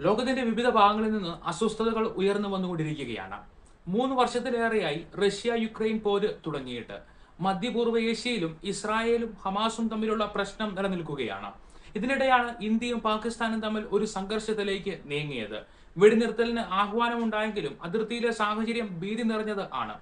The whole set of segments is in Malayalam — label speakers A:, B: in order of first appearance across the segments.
A: ലോകത്തിന്റെ വിവിധ ഭാഗങ്ങളിൽ നിന്ന് അസ്വസ്ഥതകൾ ഉയർന്നു വന്നുകൊണ്ടിരിക്കുകയാണ്. മൂന്ന് വർഷത്തിലേറെയായി റഷ്യ യുക്രൈൻ പോര് തുടങ്ങിയിട്ട്. മധ്യപൂർവ ഏഷ്യയിലും ഇസ്രായേലും ഹമാസും തമ്മിലുള്ള പ്രശ്നം നിലനിൽക്കുകയാണ്. ഇതിനിടെയാണ് ഇന്ത്യയും പാകിസ്ഥാനും തമ്മിൽ ഒരു സംഘർഷത്തിലേക്ക് നീങ്ങിയത്. വെടിനിർത്തലിന് ആഹ്വാനമുണ്ടായെങ്കിലും അതിർത്തിയിലെ സാഹചര്യം ഭീതി നിറഞ്ഞത് ആണ്.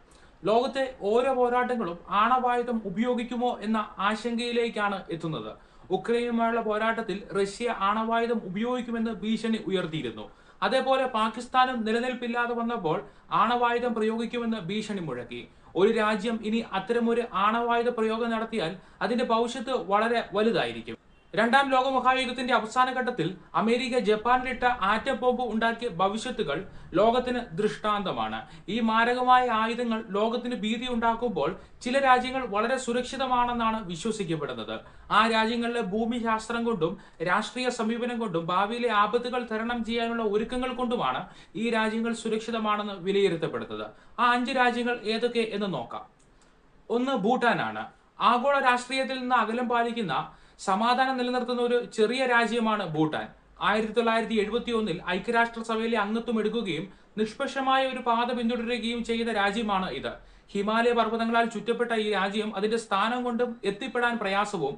A: ലോകത്തെ ഓരോ പോരാട്ടങ്ങളും ആണവായുധം ഉപയോഗിക്കുമോ എന്ന ആശങ്കയിലേക്കാണ് എത്തുന്നത്. ഉക്രൈനുമായുള്ള പോരാട്ടത്തിൽ റഷ്യ ആണവായുധം ഉപയോഗിക്കുമെന്ന് ഭീഷണി ഉയർത്തിയിരുന്നു. അതേപോലെ പാകിസ്ഥാനും നിലനിൽപ്പില്ലാതെ വന്നപ്പോൾ ആണവായുധം പ്രയോഗിക്കുമെന്ന് ഭീഷണി മുഴക്കി. ഒരു രാജ്യം ഇനി അത്തരമൊരു ആണവായുധ പ്രയോഗം നടത്തിയാൽ അതിന്റെ ഭവിഷ്യത്ത് വളരെ വലുതായിരിക്കും. രണ്ടാം ലോക മഹായുദ്ധത്തിന്റെ അവസാന ഘട്ടത്തിൽ അമേരിക്ക ജപ്പാനിലിട്ട ആറ്റം ബോംബ് ഉണ്ടാക്കിയ ഭവിഷ്യത്തുകൾ ലോകത്തിന് ദൃഷ്ടാന്തമാണ്. ഈ മാരകമായ ആയുധങ്ങൾ ലോകത്തിന് ഭീതി ഉണ്ടാക്കുമ്പോൾ ചില രാജ്യങ്ങൾ വളരെ സുരക്ഷിതമാണെന്നാണ് വിശ്വസിക്കപ്പെടുന്നത്. ആ രാജ്യങ്ങളിലെ ഭൂമിശാസ്ത്രം കൊണ്ടും രാഷ്ട്രീയ സമീപനം കൊണ്ടും ഭാവിയിലെ ആപത്തുകൾ തരണം ചെയ്യാനുള്ള ഒരുക്കങ്ങൾ കൊണ്ടുമാണ് ഈ രാജ്യങ്ങൾ സുരക്ഷിതമാണെന്ന് വിലയിരുത്തപ്പെടുന്നത്. ആ അഞ്ച് രാജ്യങ്ങൾ ഏതൊക്കെ എന്ന് നോക്കാം. ഒന്ന് ഭൂട്ടാനാണ്. ആഗോള രാഷ്ട്രീയത്തിൽ നിന്ന് അകലം പാലിക്കുന്ന സമാധാനം നിലനിർത്തുന്ന ഒരു ചെറിയ രാജ്യമാണ് ഭൂട്ടാൻ. ആയിരത്തി തൊള്ളായിരത്തി എഴുപത്തി ഒന്നിൽ ഐക്യരാഷ്ട്രസഭയിലെ അംഗത്വം എടുക്കുകയും നിഷ്പക്ഷമായ ഒരു പാത പിന്തുടരുകയും ചെയ്ത രാജ്യമാണ് ഇത്. ഹിമാലയ പർവതങ്ങളാൽ ചുറ്റപ്പെട്ട ഈ രാജ്യം അതിന്റെ സ്ഥാനം കൊണ്ടും എത്തിപ്പെടാൻ പ്രയാസവും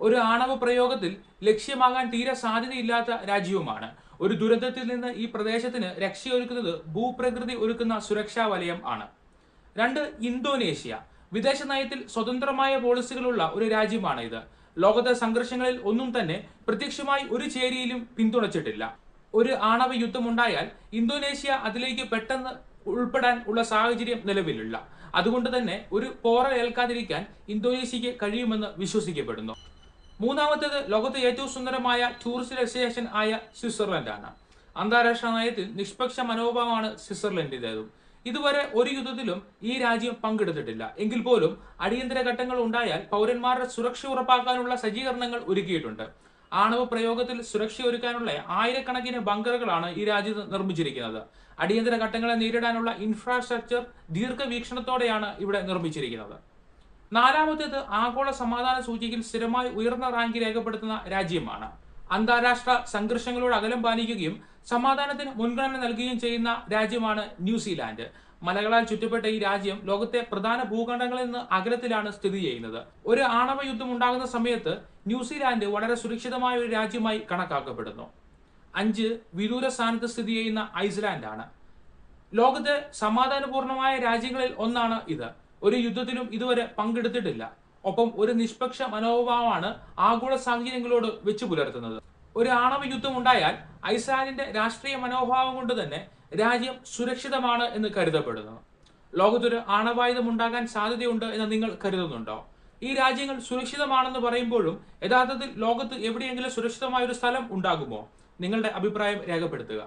A: ഒരു ആണവ പ്രയോഗത്തിൽ ലക്ഷ്യമാകാൻ തീരെ സാധ്യതയില്ലാത്ത രാജ്യവുമാണ്. ഒരു ദുരന്തത്തിൽ നിന്ന് ഈ പ്രദേശത്തിന് രക്ഷയൊരുക്കുന്നത് ഭൂപ്രകൃതി ഒരുക്കുന്ന സുരക്ഷാ വലയം ആണ്. രണ്ട് ഇന്തോനേഷ്യ. വിദേശ നയത്തിൽ സ്വതന്ത്രമായ പോളിസികളുള്ള ഒരു രാജ്യമാണ് ഇത് ലോകത്തെ സംഘർഷങ്ങളിൽ ഒന്നും തന്നെ പ്രത്യക്ഷമായി ഒരു ചേരിയിലും പിന്തുണച്ചിട്ടില്ല. ഒരു ആണവ യുദ്ധം ഉണ്ടായാൽ ഇന്തോനേഷ്യ അതിലേക്ക് പെട്ടെന്ന് ഉൾപ്പെടാൻ ഉള്ള സാഹചര്യം നിലവിലില്ല അതുകൊണ്ട് തന്നെ ഒരു പോറൽ ഏൽക്കാതിരിക്കാൻ ഇന്തോനേഷ്യക്ക് കഴിയുമെന്ന് വിശ്വസിക്കപ്പെടുന്നു. മൂന്നാമത്തേത് ലോകത്തെ ഏറ്റവും സുന്ദരമായ ടൂറിസ്റ്റ് ഡെസ്റ്റിനേഷൻ ആയ സ്വിറ്റ്സർലൻഡ് ആണ് അന്താരാഷ്ട്ര നയത്തിൽ നിഷ്പക്ഷ മനോഭാവമാണ് സ്വിറ്റ്സർലൻഡിന്റെതും. ഇതുവരെ ഒരു യുദ്ധത്തിലും ഈ രാജ്യം പങ്കെടുത്തിട്ടില്ല. എങ്കിൽ പോലും അടിയന്തര ഘട്ടങ്ങൾ ഉണ്ടായാൽ പൗരന്മാരുടെ സുരക്ഷ ഉറപ്പാക്കാനുള്ള സജ്ജീകരണങ്ങൾ ഒരുക്കിയിട്ടുണ്ട്. ആണവ പ്രയോഗത്തിൽ സുരക്ഷ ഒരുക്കാനുള്ള ആയിരക്കണക്കിന് ബങ്കറുകളാണ് ഈ രാജ്യത്ത് നിർമ്മിച്ചിരിക്കുന്നത്. അടിയന്തര ഘട്ടങ്ങളെ നേരിടാനുള്ള ഇൻഫ്രാസ്ട്രക്ചർ ദീർഘവീക്ഷണത്തോടെയാണ് ഇവിടെ നിർമ്മിച്ചിരിക്കുന്നത്. നാലാമത്തേത് ആഗോള സമാധാന സൂചികയിൽ സ്ഥിരമായി ഉയർന്ന റാങ്ക് രേഖപ്പെടുത്തുന്ന രാജ്യമാണ്. അന്താരാഷ്ട്ര സംഘർഷങ്ങളോട് അകലം പാലിക്കുകയും സമാധാനത്തിന് മുൻഗണന നൽകുകയും ചെയ്യുന്ന രാജ്യമാണ് ന്യൂസിലാൻഡ്. മലകളാൽ ചുറ്റപ്പെട്ട ഈ രാജ്യം ലോകത്തെ പ്രധാന ഭൂഖണ്ഡങ്ങളിൽ നിന്ന് അകലത്തിലാണ് സ്ഥിതി ചെയ്യുന്നത്. ഒരു ആണവ യുദ്ധം ഉണ്ടാകുന്ന സമയത്ത് ന്യൂസിലാൻഡ് വളരെ സുരക്ഷിതമായ ഒരു രാജ്യമായി കണക്കാക്കപ്പെടുന്നു. അഞ്ച് വിദൂര സ്ഥാനത്ത് സ്ഥിതി ചെയ്യുന്ന ഐസ്ലാൻഡ് ആണ് ലോകത്തെ സമാധാനപൂർണമായ രാജ്യങ്ങളിൽ ഒന്നാണ് ഇത്. ഒരു യുദ്ധത്തിലും ഇതുവരെ പങ്കെടുത്തിട്ടില്ല. ഒപ്പം ഒരു നിഷ്പക്ഷ മനോഭാവമാണ് ആഗോള സാഹചര്യങ്ങളോട് വെച്ചു പുലർത്തുന്നത്. ഒരു ആണവ യുദ്ധം ഉണ്ടായാൽ ഐസ്ലാൻഡിന്റെ രാഷ്ട്രീയ മനോഭാവം കൊണ്ട് തന്നെ രാജ്യം സുരക്ഷിതമാണ് എന്ന് കരുതപ്പെടുന്നു. ലോകത്തൊരു ആണവായുധം ഉണ്ടാകാൻ സാധ്യതയുണ്ട് എന്ന് നിങ്ങൾ കരുതുന്നുണ്ടോ? ഈ രാജ്യങ്ങൾ സുരക്ഷിതമാണെന്ന് പറയുമ്പോഴും യഥാർത്ഥത്തിൽ ലോകത്ത് എവിടെയെങ്കിലും സുരക്ഷിതമായ ഒരു സ്ഥലം ഉണ്ടാകുമോ? നിങ്ങളുടെ അഭിപ്രായം രേഖപ്പെടുത്തുക.